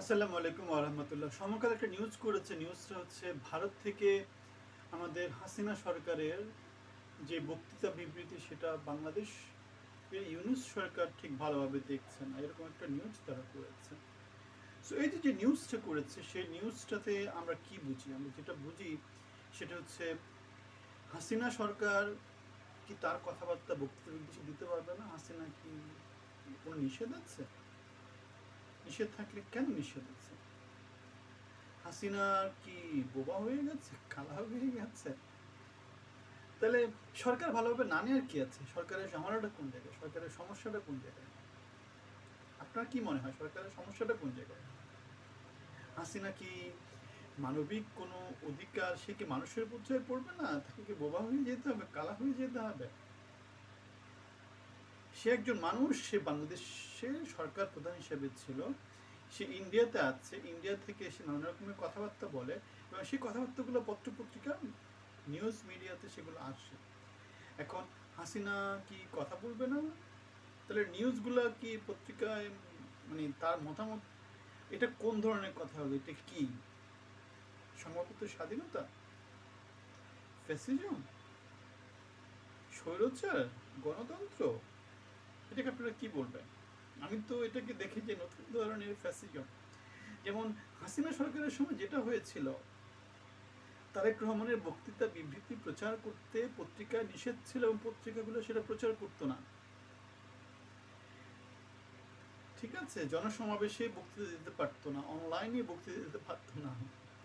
আসসালামু আলাইকুম আরহামতুল্লাহ সমকাল একটা নিউজ করেছে। নিউজটা হচ্ছে ভারত থেকে আমাদের হাসিনা সরকারের যে বক্তৃতা বিবৃতি, সেটা বাংলাদেশ ইউনুস সরকার ঠিক ভালোভাবে দেখছে না। এরকম একটা নিউজ তারা করেছে। সো এই যে যে নিউজটা করেছে, সেই নিউজটাতে আমরা কি বুঝি? আমরা যেটা বুঝি, সেটা হচ্ছে হাসিনা সরকার কি তার কথাবার্তা বক্তৃতা বিবৃতি দিতে পারবে না? হাসিনা কি কোনো নিষেধ আছে? নিষেধ থাকলে কেন নিষেধ আছে হাসিনা কি বোবা হয়ে গেছে? কালা হয়ে গেছে? তাহলে সরকার ভালোভাবে না নেওয়ার কি আছে? সরকারের ঝামেলাটা কোন জায়গায়? সরকারের সমস্যাটা কোন জায়গায়? আপনার কি মনে হয়? সরকারের সমস্যাটা কোন জায়গায়? হাসিনা কি মানবিক কোনো অধিকার সে কি মানুষের পর্যায়ে পড়বে না, তাকে কি বোবা হয়ে যেতে হবে? কালা হয়ে যেতে হবে? সে একজন মানুষ, সে বাংলাদেশের সরকার প্রধান হিসেবে ছিল। সে ইন্ডিয়াতে আছে। ইন্ডিয়া থেকে এসে নানা রকমের কথাবার্তা বলে এবং সেই কথাবার্তাগুলো পত্রপত্রিকা, নিউজ মিডিয়াতে সেগুলো আসে। এখন হাসিনা কি কথা বলবে না? তাহলে নিউজগুলো কি পত্রিকায় মানে তার মতামত, এটা কোন ধরনের কথা হবে? এটা কি? সংবাদপত্রের স্বাধীনতা? ফ্যাসিজম? স্বৈরচার? গণতন্ত্র? এটাকে আপনারা কি বলবেন? আমি তো এটাকে দেখি যে নতুন ধরনের ফ্যাসিজম যেমন হাসিনা সরকারের সময় যেটা হয়েছিল, তারেক রহমানের বক্তৃতা বিবৃতি প্রচার করতে পত্রিকায় নিষেধ ছিল এবং পত্রিকাগুলো সেটা প্রচার করতো না। ঠিক আছে, জনসমাবেশে বক্তৃতা দিতে পারতো না অনলাইনে বক্তৃতা দিতে পারতো না।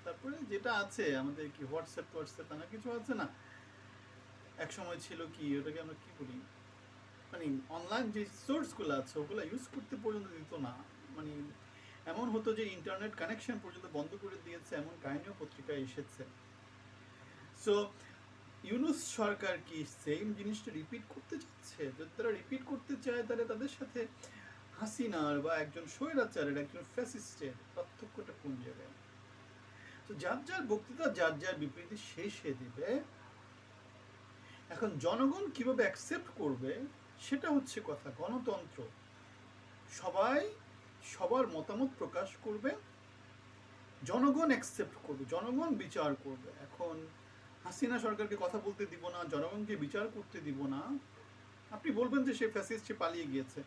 তারপরে যেটা আছে, আমাদের কি হোয়াটসঅ্যাপ হোয়াটসঅ্যাপ না কিছু আছে না? এক সময় ছিল কি, ওটাকে আমরা কি বলি? মানে অনলাইন যে সোর্সগুলো আছে, ওগুলো ইউজ করতে পর্যন্ত দিত না। মানে এমন হতো যে ইন্টারনেট কানেকশন পর্যন্ত বন্ধ করে দিয়েছে, এমন কাহিনীও পত্রিকায় এসেছে। সো ইউনুস সরকার কি সেম জিনিসটা রিপিট করতে চাচ্ছে? যদি তারা রিপিট করতে চায়, তাহলে তাদের সাথে হাসিনার বা একজন স্বৈরাচারের, একজন ফ্যাসিস্টের পার্থক্যটা কোন জায়গায়? তো যার যার বক্তৃতা, যার যার সে সে দিবে, এখন জনগণ কীভাবে অ্যাকসেপ্ট করবে সেটা হচ্ছে কথা, গণতন্ত্র। সবাই সবার মতামত প্রকাশ করবে, জনগণ অ্যাকসেপ্ট করবে, জনগণ বিচার করবে। এখন হাসিনা সরকারকে কথা বলতে দিব না, জনগণকে বিচার করতে দিব না। আপনি বলবেন যে সে ফ্যাসিস্ট সে পালিয়ে গিয়েছে।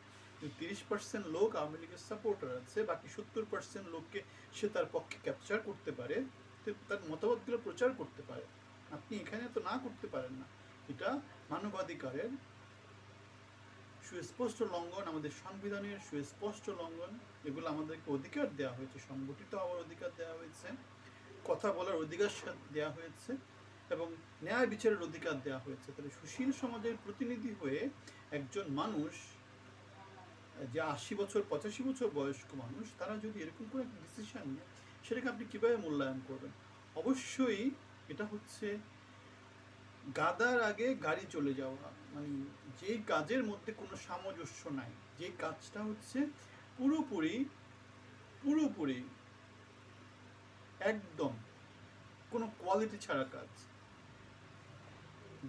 তিরিশ পার্সেন্ট লোক আওয়ামী লীগের সাপোর্টার আছে, বাকি সত্তর পার্সেন্ট লোককে সে তার পক্ষে ক্যাপচার করতে পারে তার মতামতগুলো প্রচার করতে পারে। আপনি এখানে তো না করতে পারেন না। এটা মানবাধিকারের সুস্পষ্ট লঙ্ঘন, আমাদের সংবিধানের সুস্পষ্ট লঙ্ঘন, এগুলো আমাদেরকে অধিকার দেওয়া হয়েছে, সংগঠিত হওয়ার অধিকার দেওয়া হয়েছে, কথা বলার অধিকার দেওয়া হয়েছে, এবং ন্যায় বিচারের অধিকার দেওয়া হয়েছে। তাহলে সুশীল সমাজের প্রতিনিধি হয়ে একজন মানুষ, যে আশি বছর, পঁচাশি বছর বয়স্ক মানুষ, তারা যদি এরকম করে একটা ডিসিশান নেয়, সেটাকে আপনি কীভাবে মূল্যায়ন করবেন? অবশ্যই এটা হচ্ছে গাদার আগে গাড়ি চলে যাওয়া। মানে যেই কাজের মধ্যে কোনো সামঞ্জস্য নাই, যে কাজটা হচ্ছে পুরোপুরি পুরোপুরি একদম কোনো কোয়ালিটি ছাড়া কাজ।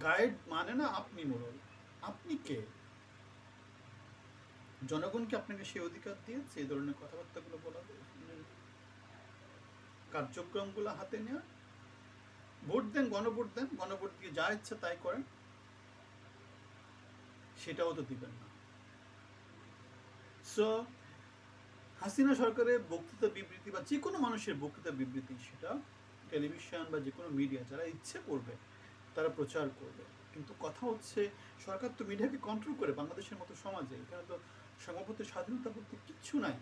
গাইড মানে না আপনি মোড়ল, আপনি কে? জনগণকে আপনাকে সেই অধিকার দিয়েছে? এই ধরনের কথাবার্তাগুলো বলা কার্যক্রমগুলো হাতে নেওয়া ভোট দেন, গণভোট দেন, গণভোট দিয়ে যা ইচ্ছা তাই করেন। সেটাও তো দিবেন না। সো হাসিনা সরকারের বক্তৃতা বিবৃতি বা যে কোনো মানুষের বক্তৃতা বিবৃতি সেটা টেলিভিশন বা যে কোনো মিডিয়া যারা ইচ্ছে করবে, তারা প্রচার করবে। কিন্তু কথা হচ্ছে, সরকার তো মিডিয়াকে কন্ট্রোল করে, বাংলাদেশের মতো সমাজে। এখানে তো সংবাদপত্রের স্বাধীনতা বলতে কিচ্ছু নাই।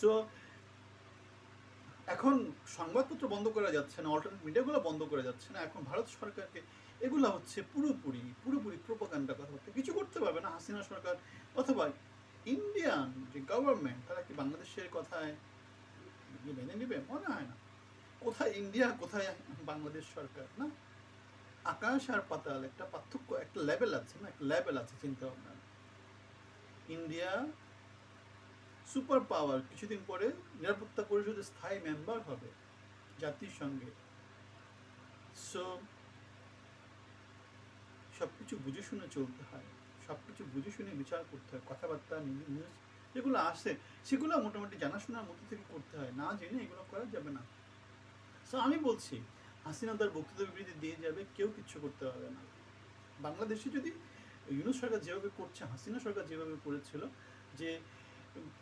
সো এখন সংবাদপত্র বন্ধ করা যাচ্ছে না অল্টারনেট মিডিয়াগুলো বন্ধ করা যাচ্ছে না। এখন ভারত সরকারকে এগুলো হচ্ছে পুরোপুরি পুরোপুরি প্রোপাগান্ডা কথাবার্তা। কিছু করতে পারবে না হাসিনা সরকার। অথবা ইন্ডিয়ান যে গভর্নমেন্ট তারা কি বাংলাদেশের কথায় মেনে নেবে? মনে হয় না। কোথায় ইন্ডিয়া কোথায় বাংলাদেশ সরকার, না? আকাশ আর পাতাল, একটা পার্থক্য, একটা লেভেল আছে, না? একটা লেভেল আছে চিন্তা ভাবনা ইন্ডিয়া সুপার পাওয়ার কিছুদিন পরে নিরাপত্তা পরিষদের স্থায়ী মেম্বার হবে জাতিসংঘে। সো সব কিছু বুঝে শুনে চলতে হয়। সব কিছু বুঝে শুনে বিচার করতে হয়। কথাবার্তা নিউজ যেগুলো আসে, সেগুলো মোটামুটি জানাশোনার মধ্যে থেকে করতে হয়। না জেনে এগুলো করা যাবে না। সো আমি বলছি, হাসিনা তার বক্তৃতা বিবৃতি দিয়ে যাবে, কেউ কিচ্ছু করতে পারবে না। বাংলাদেশে যদি ইউনুস সরকার যেভাবে করছে, হাসিনা সরকার যেভাবে করেছিল, যে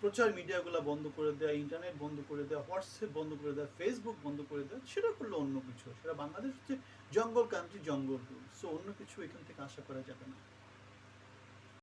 প্রচার মিডিয়াগুলো বন্ধ করে দেওয়া ইন্টারনেট বন্ধ করে দেওয়া হোয়াটসঅ্যাপ বন্ধ করে দেওয়া ফেসবুক বন্ধ করে দেওয়া সেটা করলে অন্য কিছু সেটা বাংলাদেশ হচ্ছে জঙ্গল কান্ট্রি জঙ্গল সো অন্য কিছু এখান থেকে আশা করা যাবে না।